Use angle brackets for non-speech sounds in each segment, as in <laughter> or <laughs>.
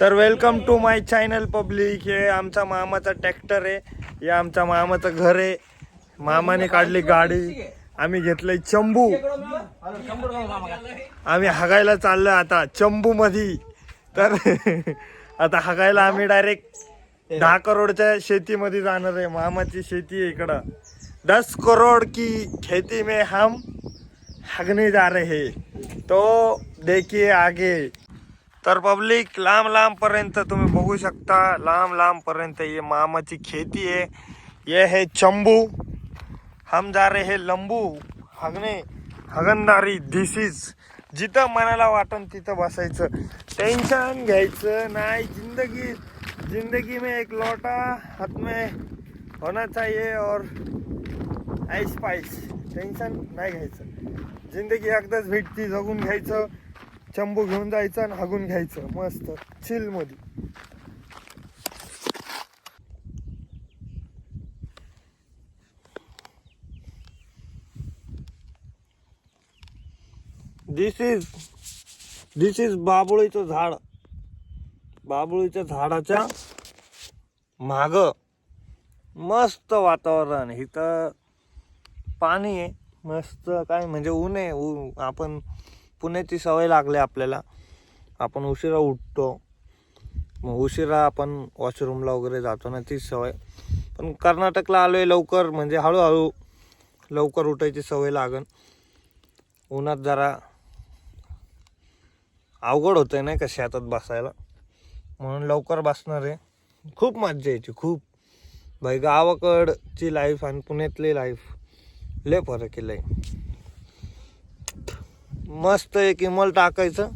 तर welcome to my channel public हे आमचा मामाचा ट्रॅक्टर आहे. हे आमच्या मामाचं घर आहे. मामाने काढली गाडी. आम्ही घेतलंय चंबू. आम्ही हगायला चाललो आता चंबू मधी तर <laughs> आता हगायला आम्ही डायरेक्ट दहा करोडच्या शेतीमध्ये जाणार आहे. मामाची शेती आहे इकडं. दस करोड की खेती में हम हगने जा रहे. तो देखिए आगे. तर पब्लिक लांब लांब पर्यंत तुम्ही बघू शकता. लांब लांब पर्यंत ये मामाची खेती आहे ये है चंबू. हम जा रे हे लंबू. हगणे हगनदारी. दिस इज जिथं मनाला वाटन तिथं बसायचं. टेन्शन घ्यायचं नाही. जिंदगी जिंदगी में एक लोटा हात में होना चाहिए और ऐश पाईश टेन्शन नाही घ्यायचं. जिंदगी एकदाच भेटती जगून घ्यायचं. चंबू घेऊन जायचं आणि हागून घ्यायचं. मस्त. चिलमध्ये दिस इज दिस इज बाबुळीचं झाड. बाबुळीच्या झाडाच्या माग मस्त वातावरण. इथं पाणी आहे. मस्त काय म्हणजे ऊन आहे. आपण पुण्याची सवय लागली आपल्याला. आपण उशिरा उठतो. मग उशिरा आपण वॉशरूमला वगैरे जातो ना तीच सवय. पण कर्नाटकला आलो आहे लवकर म्हणजे हळूहळू लवकर उठायची सवय लागन. उन्हात जरा अवघड होतं आहे नाही का शेतात बसायला. म्हणून लवकर बसणार आहे. खूप मज्जा यायची खूप. भाई गावाकडची लाईफ आणि पुण्यातली लाईफ लय फरक आहे लय. मस्त एक इमल टाकायचं.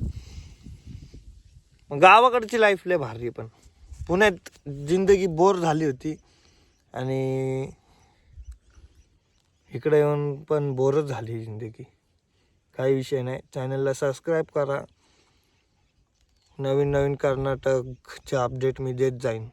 गावाकडची लाईफ लय भारी पण. पुण्यात जिंदगी बोर झाली होती. आणि इकडे येऊन पण बोरच झाली जिंदगी. काही विषय नाही. चॅनलला सबस्क्राईब करा. नवीन नवीन कर्नाटकचे अपडेट मी देत जाईन.